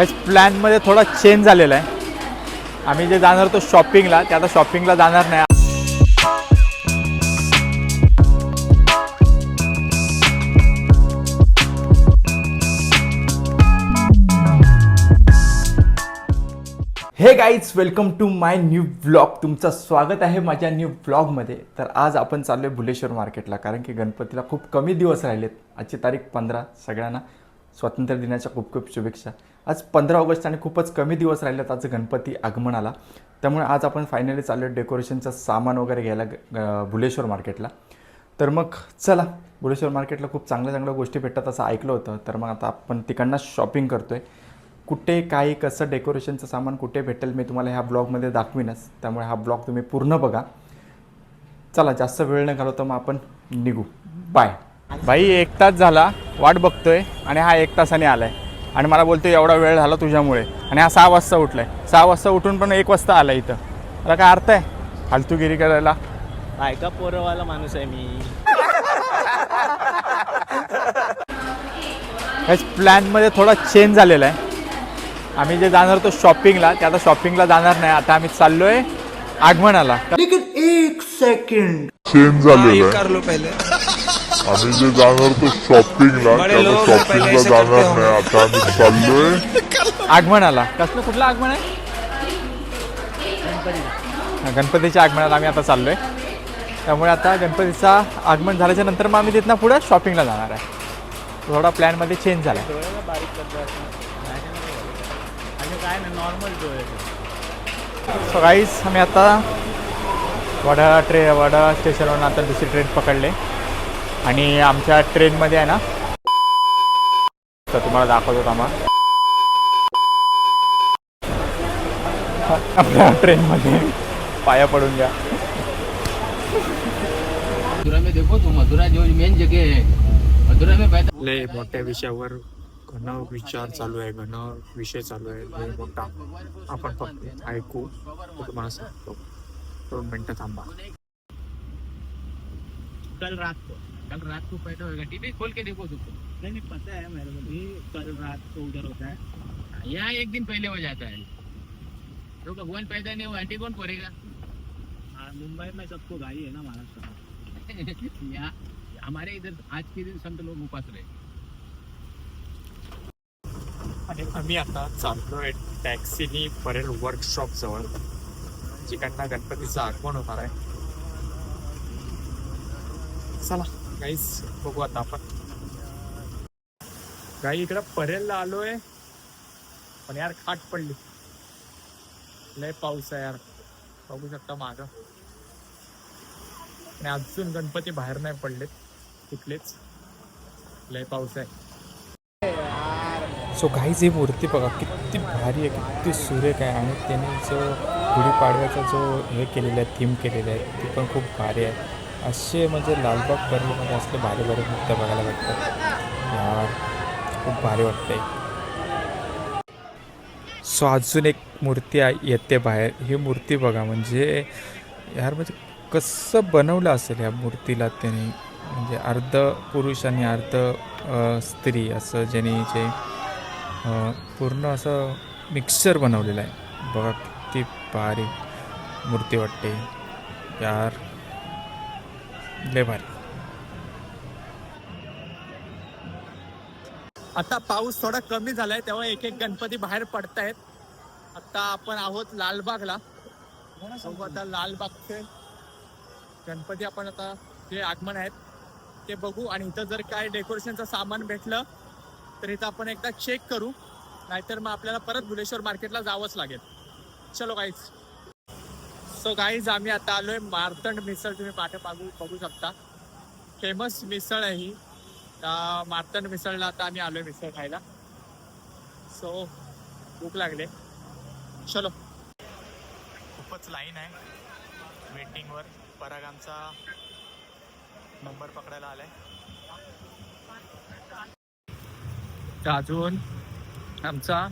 ह्याच प्लॅनमध्ये थोडा चेंज झालेला आहे. आम्ही जे जाणार होतो शॉपिंगला ते आता शॉपिंगला जाणार नाही. Hey guys welcome to my new blog तुमचं स्वागत आहे माझ्या न्यू ब्लॉगमध्ये तर आज आपण चाललो आहे भुलेश्वर मार्केटला कारण की गणपतीला खूप कमी दिवस राहिलेत. आजची तारीख पंधरा सगळ्यांना स्वातंत्र्य दिनाच्या खूप खूप शुभेच्छा. आज पंधरा ऑगस्ट आणि खूपच कमी दिवस राहिलेत आज गणपती आगमनाला. त्यामुळे आज आपण फायनली चाललो आहे डेकोरेशनचं सामान वगैरे घ्यायला ग- भुलेश्वर मार्केटला तर मग चला भुलेश्वर मार्केटला खूप चांगल्या चांगल्या गोष्टी भेटतात असं ऐकलं होतं. तर मग आता आपण तिकडनं शॉपिंग करतो आहे कुठे काय कसं डेकोरेशनचं सामान कुठे भेटेल मी तुम्हाला ह्या ब्लॉगमध्ये दाखवीनच. त्यामुळे हा ब्लॉग तुम्ही पूर्ण बघा. चला जास्त वेळ न घालवता मग आपण निघू. बाय बाई एक तास झाला. वाट बघतोय आणि हा एक तासाने आलाय. आणि मला बोलतोय एवढा वेळ झाला तुझ्यामुळे. आणि हा सहा वाजता उठलाय. सहा वाजता उठून पण एक वाजता आला इथं. मला काय अर्थ आहे? फालतूगिरी करायला? बायका पोरवाला माणूस आहे मी? ह्याच प्लॅनमध्ये थोडा चेंज झालेला आहे. आम्ही जे जाणार होतो शॉपिंगला ते आता शॉपिंगला जाणार नाही. आता आम्ही चाललोय आगमनाला. चेंज झालेलं आहे. कर लो पहले. आम्ही जे जाणार होतो शॉपिंगला बडे त्या लोग शॉपिंगला जाणार करते नाही. आता आम्ही चाललोय. आगमनाला कसलं कुठलं आगमन आहे? हा, गणपतीच्या आगमनाला आम्ही आता चाललोय. त्यामुळे आता गणपतीचा आगमन झाल्याच्यानंतर मग आम्ही तिथनं पुढे शॉपिंगला जाणार आहे. थोडा प्लॅनमध्ये चेंज झाला आहे डोळ्याला बारीक करतो आणि काय ना नॉर्मल डोळे सो गाईज आम्ही आता वडा ट्रे वडा स्टेशनवरून आता दुसरी ट्रेन पकडले. आणि आमच्या ट्रेनमध्ये आहे ना? तर तुम्हाला दाखवतो थांबा. आपल्या ट्रेनमध्ये पाया पडून घ्या. मथुरा में देखो तो मथुरा जो मेन जगह है। मथुरा में पैदा लय मोठ्या विषयावर घन विचार चालू आहे घन विषय चालू आहे लय मोठा. आपण फक्त ऐकू तो तुम्हाला सांगतो. दोन मिनटं थांबा. कल रात को। कल रात को पैदा होएगा टीवी खोल के देखो तुमको। नहीं नहीं पता है मेरे को भी कल रात को उधर होता है। यहाँ एक दिन पहले हो जाता है। तो भगवान पैदा नहीं हुआ? आंटी कौन करेगा? हाँ, मुंबई में सबको गाड़ी है ना महाराष्ट्र में यहाँ हमारे इधर आज के दिन संत लोग उपास रहे। आणि आम्ही आता चाललोय टॅक्सीनी परेल वर्कशॉप जवळ जिकडनं गणपतीचं आगमन होणार आहे. चला. गाईस बघू आता आपण. गाई इकडं परेलला आलोय. पण यार खाट पडली. लय पाऊस आहे यार. बघू शकता माग. आणि अजून गणपती बाहेर नाही पडलेत. कुठलेच. लय पाऊस आहे. सो गाईज ही मूर्ती बघा किती भारी आहे किती सुरेख आहे. आणि त्याने जो गुढीपाडव्याचा जो हे केलेला आहे थीम केलेला आहे ती पण खूप भारी आहे. असे म्हणजे लालबाग परळीमध्ये असले भारी भारी मूर्त्या बघायला भेटतात. यार खूप भारी वाटतंय. सो अजून एक मूर्ती आहे येते बाहेर. ही मूर्ती बघा म्हणजे यार म्हणजे कसं बनवलं असेल या मूर्तीला त्याने? म्हणजे अर्ध पुरुष आणि अर्ध स्त्री असं ज्याने जे पूर्ण असं मिक्सचर बनवलेलं आहे. बघा किती भारी मूर्ती वाटते. यार लय भारी. आता पाऊस थोडा कमी झालाय तेव्हा एक एक गणपती बाहेर पडतायत. आता आपण आहोत लालबागला. आता लालबागचे गणपती आपण आता जे आगमन आहेत ते बघू. आणि इथं जर काय डेकोरेशनचं सामान भेटलं तर इथं आपण एकदा चेक करू. नाहीतर मग आपल्याला परत भुलेश्वर मार्केटला जावंच लागेल. चलो काहीच सो गाईज आम्ही आता आलोय मार्तंड मिसळ. तुम्ही पाठे बघू बघू शकता. फेमस मिसळ आहे ही. मार्तंड मिसळला आता आम्ही आलोय मिसळ खायला. सो भूक लागले. चलो. खूपच लाईन आहे. वेटिंगवर पराग आमचा नंबर पकडायला आलाय. तर अजून आमचा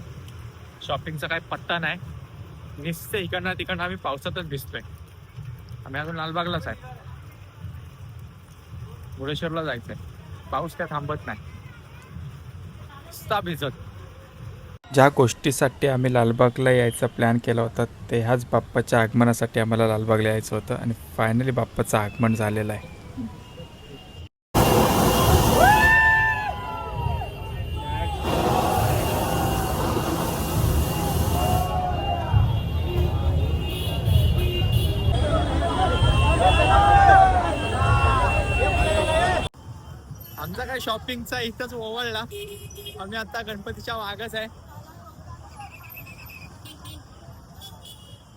शॉपिंगचा काही पत्ता नाही. निसते इकडनं तिकडनं आम्ही पावसातच भिजतोय आम्ही अजून लालबागलाच आहे. मुळेश्वरला जायचंय. पाऊस काय थांबत नाही. भिजत. ज्या गोष्टीसाठी आम्ही लालबागला यायचा प्लॅन केला होता ते ह्याच बाप्पाच्या आगमनासाठी आम्हाला लालबागला यायचं होतं आणि फायनली बाप्पाचं आगमन झालेलं आहे. आमचा काय शॉपिंगचा इथंच ओवळला. आम्ही आता गणपतीच्या मागच आहे.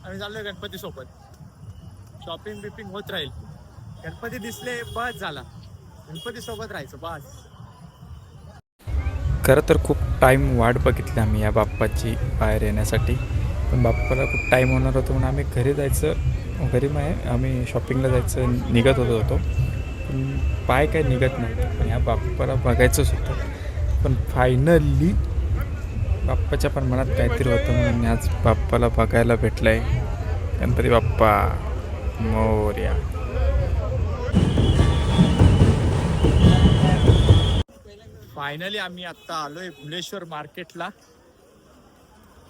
आम्ही चाललोय गणपती सोबत. शॉपिंग बिपिंग होत राहील. गणपती दिसले बस झाला. गणपती सोबत राहायचं बस. खरं तर खूप टाईम वाट बघितली आम्ही या बाप्पाची बाहेर येण्यासाठी. पण बाप्पाला खूप टाईम होणार होतो म्हणून आम्ही घरी जायचं घरी माय आम्ही शॉपिंगला जायचं निघत होतो होतो. पण पाय काय निघत नव्हतं. पण ह्या बाप्पाला बघायचंच होतं पण फायनली बाप्पाच्या पण मनात काहीतरी होतं म्हणून आज बाप्पाला बघायला भेटलं आहे गणपती बाप्पा मोर्या. फायनली आम्ही आत्ता आलोय भुलेश्वर मार्केटला.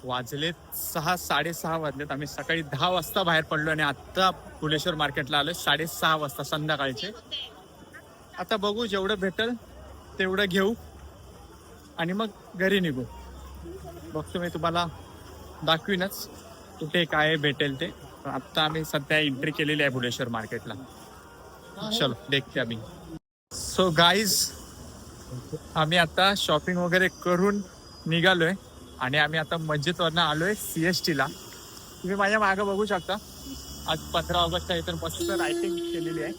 वाजलेत सहा साडेसहा वाजलेत. आम्ही सकाळी दहा वाजता बाहेर पडलो आणि आत्ता भुलेश्वर मार्केटला आलोय साडेसहा वाजता संध्याकाळचे. आता बघू जेवढं भेटल तेवढं घेऊ. आणि मग घरी निघू. बघतो मी तुम्हाला दाखवीनच कुठे काय भेटेल ते. आता आम्ही सध्या एंट्री केलेली आहे भुलेश्वर मार्केटला चलो देखते आम्ही. सो गाईज आम्ही आता शॉपिंग वगैरे करून निघालोय. आणि आम्ही आता मस्जिदवरनं आलोय सी एस टीला तुम्ही माझ्या मागं बघू शकता. आज पंधरा ऑगस्ट आहे तर मस्त रायटिंग केलेली आहे.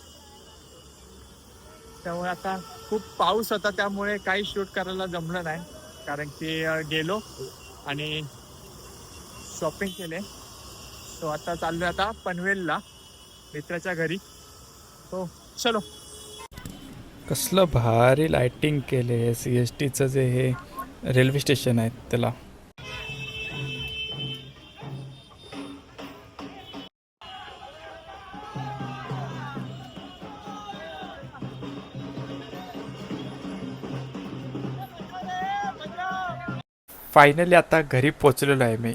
त्यामुळे आता खूप पाऊस होता त्यामुळे काही शूट करायला जमलं नाही. कारण की गेलो आणि शॉपिंग केले. तो आता चाललोय आता पनवेलला मित्राच्या घरी. हो चलो. कसलं भारी लायटिंग केले सी एस टीचं जे हे रेल्वे स्टेशन आहे त्याला. फायनली आता घरी पोचलेलो आहे मी.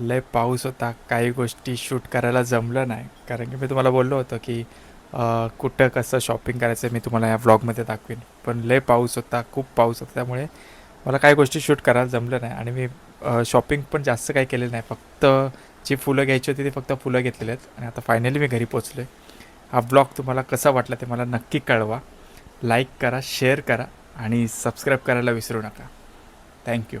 लय पाऊस होता काही गोष्टी शूट करायला जमलं नाही. कारण की मी तुम्हाला बोललो होतो की कुठं कसं शॉपिंग करायचं मी तुम्हाला या व्लॉगमध्ये दाखवेन. पण लय पाऊस होता खूप पाऊस होता. त्यामुळे मला काही गोष्टी शूट करायला जमलं नाही. आणि मी शॉपिंग पण जास्त काही केलेलं नाही. फक्त जी फुलं घ्यायची होती ती फक्त फुलं घेतलेली आहेत. आणि आता फायनली मी घरी पोचलो आहे हा ब्लॉग तुम्हाला कसा वाटला ते मला नक्की कळवा. लाईक करा शेअर करा आणि सबस्क्राईब करायला विसरू नका. थँक्यू